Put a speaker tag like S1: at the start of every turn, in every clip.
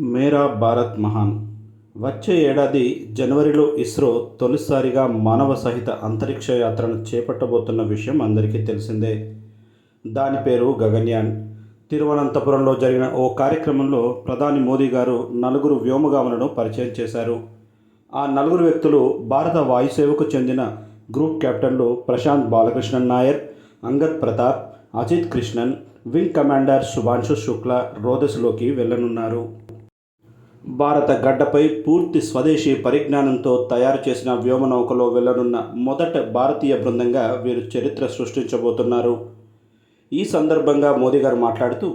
S1: మేరా భారత్ మహాన్. వచ్చే ఏడాది జనవరిలో ఇస్రో తొలిసారిగా మానవ సహిత అంతరిక్ష యాత్రను చేపట్టబోతున్న విషయం అందరికీ తెలిసిందే. దాని పేరు గగన్యాన్. తిరువనంతపురంలో జరిగిన ఓ కార్యక్రమంలో ప్రధాని మోదీ గారు నలుగురు వ్యోమగాములను పరిచయం చేశారు. ఆ నలుగురు వ్యక్తులు భారత వాయుసేవకు చెందిన గ్రూప్ కెప్టెన్లు ప్రశాంత్ బాలకృష్ణన్ నాయర్ అంగద్ ప్రతాప్ అజిత్ కృష్ణన్ వింగ్ కమాండర్ శుభాంశు శుక్ల రోదస్లోకి వెళ్ళనున్నారు భారత గడ్డపై పూర్తి స్వదేశీ పరిజ్ఞానంతో తయారు చేసిన వ్యోమనౌకలో వెళ్ళనున్న మొదట భారతీయ బృందంగా వీరు చరిత్ర సృష్టించబోతున్నారు. ఈ సందర్భంగా మోదీ గారు మాట్లాడుతూ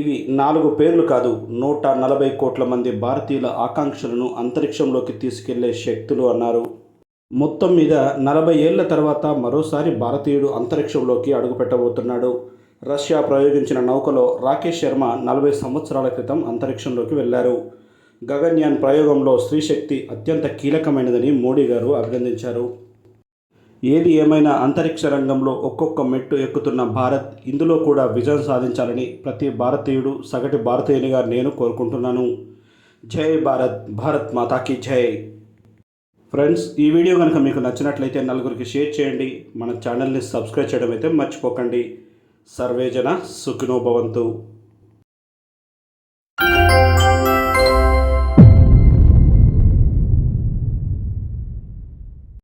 S1: ఇవి నాలుగు పేర్లు కాదు నూట నలభై కోట్ల మంది భారతీయుల ఆకాంక్షలను అంతరిక్షంలోకి తీసుకెళ్ళే శక్తులు అన్నారు. మొత్తం మీద నలభై ఏళ్ళ తర్వాత మరోసారి భారతీయుడు అంతరిక్షంలోకి అడుగుపెట్టబోతున్నాడు. రష్యా ప్రయోగించిన నౌకలో రాకేష్ శర్మ నలభై సంవత్సరాల క్రితం అంతరిక్షంలోకి వెళ్ళారు. గగన్యాన్ ప్రయోగంలో స్త్రీశక్తి అత్యంత కీలకమైనదని మోడీ గారు అభినందించారు. ఏది ఏమైనా అంతరిక్ష రంగంలో ఒక్కొక్క మెట్టు ఎక్కుతున్న భారత్ ఇందులో కూడా విజయం సాధించాలని ప్రతి భారతీయుడు సగటు భారతీయునిగా నేను కోరుకుంటున్నాను. జై భారత్ భారత్ మాతాకి జై. ఫ్రెండ్స్ ఈ వీడియో కనుక మీకు నచ్చినట్లయితే నలుగురికి షేర్ చేయండి. మన ఛానల్ని సబ్స్క్రైబ్ చేయడం అయితే మర్చిపోకండి. సర్వేజన సుఖినోభవంతు